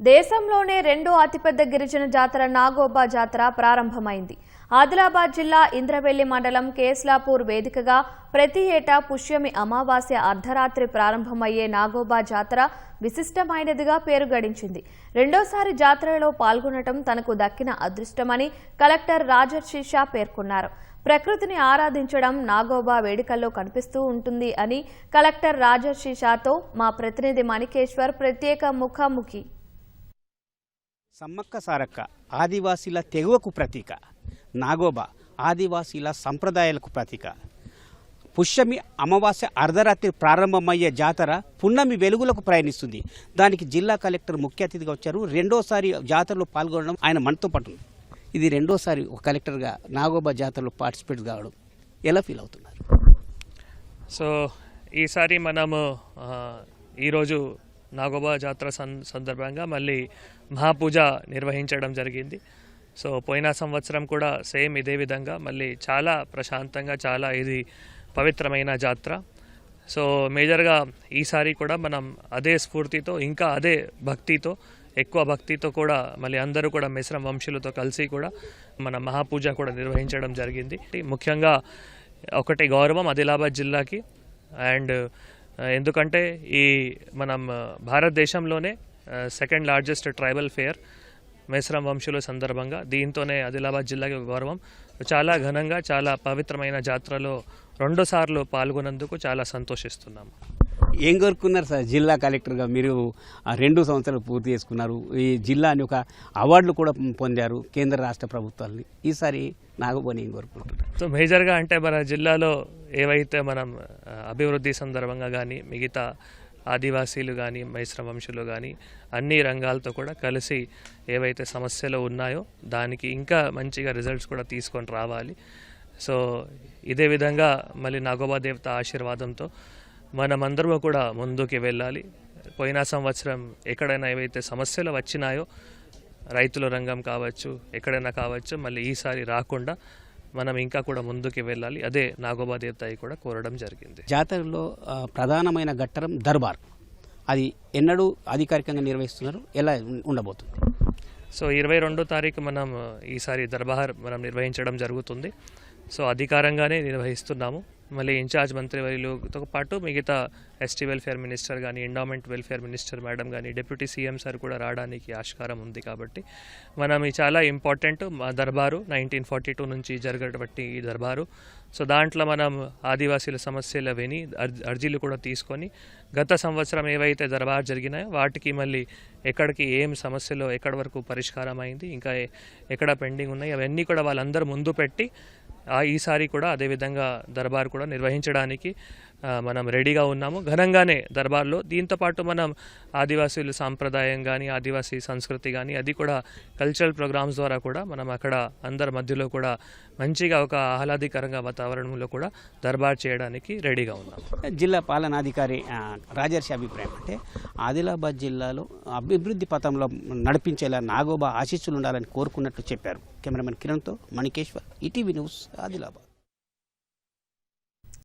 దేశంలోనే రెండో అతిపెద్ద గిరిజన జాతర నాగోబా జాతర ప్రారంభమైంది. ఆదిలాబాద్ జిల్లా ఇంద్రవెల్లి మండలం కేస్లాపూర్ వేదికగా ప్రతి ఏటా పుష్యమి అమావాస్య అర్ధరాత్రి ప్రారంభమయ్యే నాగోబా జాతర విశిష్టమైనదిగా పేరు గడించింది. రెండోసారి జాతరలో పాల్గొనటం తనకు దక్కిన అదృష్టమని కలెక్టర్ రాజర్షి షా పేర్కొన్నారు. ప్రకృతిని ఆరాధించడం నాగోబా వేడుకల్లో కనిపిస్తూ ఉంటుంది అని కలెక్టర్ రాజర్షి షాతో మా ప్రతినిధి మణికేశ్వర్ ప్రత్యేక ముఖాముఖి సమ్మక్క సారక్క ఆదివాసీల తెగువకు ప్రతీక. నాగోబా ఆదివాసీల సంప్రదాయాలకు ప్రతీక. పుష్యమి అమావాస్య అర్ధరాత్రి ప్రారంభమయ్యే జాతర పున్నమి వెలుగులకు ప్రయాణిస్తుంది. దానికి జిల్లా కలెక్టర్ ముఖ్య అతిథిగా వచ్చారు. రెండోసారి జాతరలో పాల్గొనడం ఆయన మనతో పాటు ఇది రెండోసారి ఒక కలెక్టర్గా నాగోబా జాతరలో పార్టిసిపేట్ కావడం ఎలా ఫీల్ అవుతున్నారు? సో ఈసారి మనము ఈరోజు నాగోబా జాతర సందర్భంగా మళ్ళీ మహాపూజ నిర్వహించడం జరిగింది. సో పోయిన సంవత్సరం కూడా సేమ్ ఇదే విధంగా మళ్ళీ చాలా ప్రశాంతంగా చాలా ఇది పవిత్రమైన జాతర. సో మేజర్గా ఈసారి కూడా మనం అదే స్ఫూర్తితో ఇంకా అదే భక్తితో ఎక్కువ భక్తితో కూడా మళ్ళీ అందరూ కూడా మిశ్రమ వంశులతో కలిసి కూడా మన మహాపూజ కూడా నిర్వహించడం జరిగింది. ముఖ్యంగా ఒకటి గౌరవం ఆదిలాబాద్ జిల్లాకి. అండ్ ఎందుకంటే ఈ మనం భారతదేశంలోనే second largest tribal fair Mesram వంశుల సందర్భంగా. దీంతోనే ఆదిలాబాద్ జిల్లాకి గౌరవం. చాలా ఘనంగా చాలా పవిత్రమైన జాతరలో రెండుసార్లు పాల్గొన్నందుకు చాలా సంతోషిస్తున్నాము. ఏం కోరుకున్నారు సార్? జిల్లా కలెక్టర్గా మీరు ఆ రెండు సంవత్సరాలు పూర్తి చేసుకున్నారు. ఈ జిల్లాని ఒక అవార్డులు కూడా పొందారు కేంద్ర రాష్ట్ర ప్రభుత్వాలని. ఈసారి నాగబోని ఏం కోరుకుంటున్నారు? సో మేజర్గా అంటే మన జిల్లాలో ఏవైతే మనం అభివృద్ధి సందర్భంగా కానీ మిగతా ఆదివాసీలు కానీ మైశ్ర వంశులు కానీ అన్ని రంగాలతో కూడా కలిసి ఏవైతే సమస్యలు ఉన్నాయో దానికి ఇంకా మంచిగా రిజల్ట్స్ కూడా తీసుకొని రావాలి. సో ఇదే విధంగా మళ్ళీ నాగోబా దేవత ఆశీర్వాదంతో మనమందరము కూడా ముందుకు వెళ్ళాలి. పోయిన సంవత్సరం ఎక్కడైనా ఏవైతే సమస్యలు వచ్చినాయో రైతుల రంగం కావచ్చు ఎక్కడైనా కావచ్చు మళ్ళీ ఈసారి రాకుండా మనం ఇంకా కూడా ముందుకు వెళ్ళాలి. అదే నాగోబా దేవతాయి కూడా కోరడం జరిగింది. జాతరలో ప్రధానమైన ఘట్టం దర్బార్. అది ఎన్నడూ అధికారికంగా నిర్వహిస్తున్నారు. ఎలా ఉండబోతుంది? సో ఇరవై రెండో తారీఖు మనం ఈసారి దర్బార్ మనం నిర్వహించడం జరుగుతుంది. సో అధికారంగానే నిర్వహిస్తున్నాము. మళ్ళీ ఇన్ఛార్జ్ మంత్రివర్యులతో పాటు మిగతా ఎస్టీ వెల్ఫేర్ మినిస్టర్ కానీ ఎండోమెంట్ వెల్ఫేర్ మినిస్టర్ మేడం కానీ డిప్యూటీ సీఎం సార్ కూడా రావడానికి ఆస్కారం ఉంది కాబట్టి మనం ఈ చాలా ఇంపార్టెంట్ మా దర్బారు నైన్టీన్ ఫార్టీ టూ నుంచి జరిగేటువంటి ఈ దర్బారు. సో దాంట్లో మనం ఆదివాసీల సమస్యలు విని అర్జీలు కూడా తీసుకొని గత సంవత్సరం ఏవైతే దర్బార్ జరిగినాయో వాటికి మళ్ళీ ఎక్కడికి ఏం సమస్యలు ఎక్కడి వరకు పరిష్కారం అయింది ఇంకా ఎక్కడ పెండింగ్ ఉన్నాయి అవన్నీ కూడా వాళ్ళందరూ ముందు పెట్టి ఈసారి కూడా అదేవిధంగా దర్బార్ కూడా నిర్వహించడానికి మనం రెడీగా ఉన్నాము. ఘనంగానే దర్బార్లో. దీంతో పాటు మనం ఆదివాసీల సాంప్రదాయం కానీ ఆదివాసీ సంస్కృతి కానీ అది కూడా కల్చరల్ ప్రోగ్రామ్స్ ద్వారా కూడా మనం అక్కడ అందరి మధ్యలో కూడా మంచిగా ఒక ఆహ్లాదకరంగా వాతావరణంలో కూడా దర్బార్ చేయడానికి రెడీగా ఉన్నాము. జిల్లా పాలనాధికారి రాజర్షి అభిప్రాయం అంటే ఆదిలాబాద్ జిల్లాలో అభివృద్ధి పథంలో నడిపించేలా నాగోబా ఆశీస్సులు ఉండాలని కోరుకున్నట్టు చెప్పారు కెమెరామెన్ కిరణ్తో మణికేశ్వర్ ఈటీవీ న్యూస్ ఆదిలాబాద్.